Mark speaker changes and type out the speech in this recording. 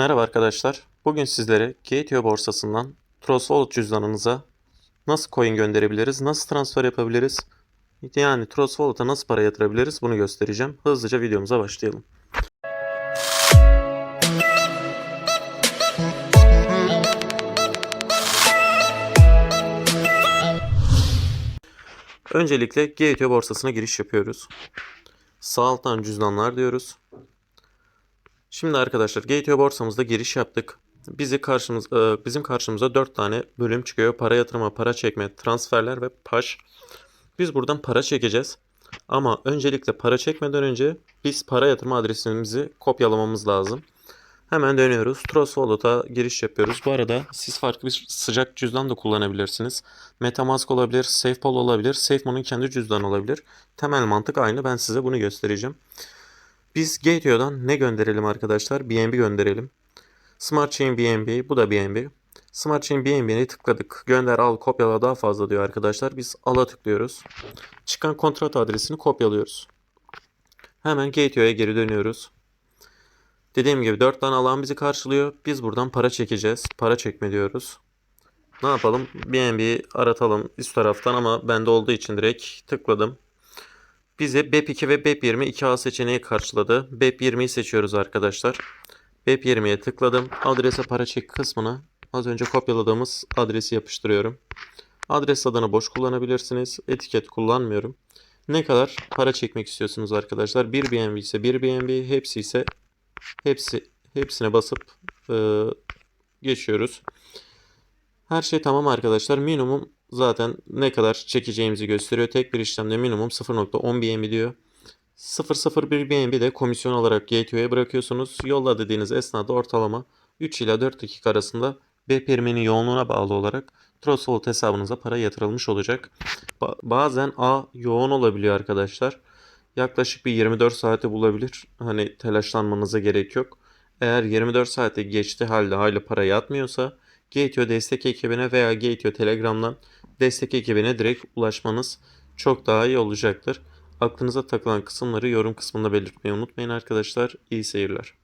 Speaker 1: Merhaba arkadaşlar. Bugün sizlere Gateo borsasından Trust Wallet cüzdanınıza nasıl coin gönderebiliriz, nasıl transfer yapabiliriz, yani Trust Wallet'a nasıl para yatırabiliriz bunu göstereceğim. Hızlıca videomuza başlayalım. Öncelikle Gateo borsasına giriş yapıyoruz. Sağ alttan cüzdanlar diyoruz. Şimdi arkadaşlar Gateo borsamızda giriş yaptık. Bizi karşımız, e, bizim karşımıza 4 tane bölüm çıkıyor. Para yatırma, para çekme, transferler ve paş. Biz buradan para çekeceğiz. Ama öncelikle para çekmeden önce biz para yatırma adresimizi kopyalamamız lazım. Hemen dönüyoruz. Trust Wallet'a giriş yapıyoruz. Bu arada siz farklı bir sıcak cüzdan da kullanabilirsiniz. Metamask olabilir, SafePol olabilir, SafeMo'nun kendi cüzdanı olabilir. Temel mantık aynı. Ben size bunu göstereceğim. Biz Gateo'dan ne gönderelim arkadaşlar? BNB gönderelim. Smart Chain BNB, bu da BNB. Smart Chain BNB'ni tıkladık. Gönder, al, kopyala daha fazla diyor arkadaşlar. Biz al'a tıklıyoruz. Çıkan kontrat adresini kopyalıyoruz. Hemen Gateo'ya geri dönüyoruz. Dediğim gibi 4 tane alan bizi karşılıyor. Biz buradan para çekeceğiz. Para çekme diyoruz. Ne yapalım? BNB aratalım üst taraftan ama bende olduğu için direkt tıkladım. Bize BEP2 ve BEP20 2A seçeneği karşıladı. BEP20'yi seçiyoruz arkadaşlar. BEP20'ye tıkladım. Adrese para çek kısmına az önce kopyaladığımız adresi yapıştırıyorum. Adres adını boş kullanabilirsiniz. Etiket kullanmıyorum. Ne kadar para çekmek istiyorsunuz arkadaşlar? 1 BNB ise 1 BNB, hepsi ise hepsi hepsine basıp e, geçiyoruz. Her şey tamam arkadaşlar. Minimum zaten ne kadar çekeceğimizi gösteriyor. Tek bir işlemde minimum 0.10 BNB diyor. 0.01 BNB de komisyon olarak Gateways bırakıyorsunuz. Yolla dediğiniz esnada ortalama 3 ila 4 dakika arasında B priminin yoğunluğuna bağlı olarak Trust Wallet hesabınıza para yatırılmış olacak. Ba- bazen A yoğun olabiliyor arkadaşlar. Yaklaşık bir 24 saate bulabilir. Hani telaşlanmanıza gerek yok. Eğer 24 saate geçti halde hala para yatmıyorsa Gateo destek ekibine veya Gateo Telegram'dan destek ekibine direkt ulaşmanız çok daha iyi olacaktır. Aklınıza takılan kısımları yorum kısmında belirtmeyi unutmayın arkadaşlar. İyi seyirler.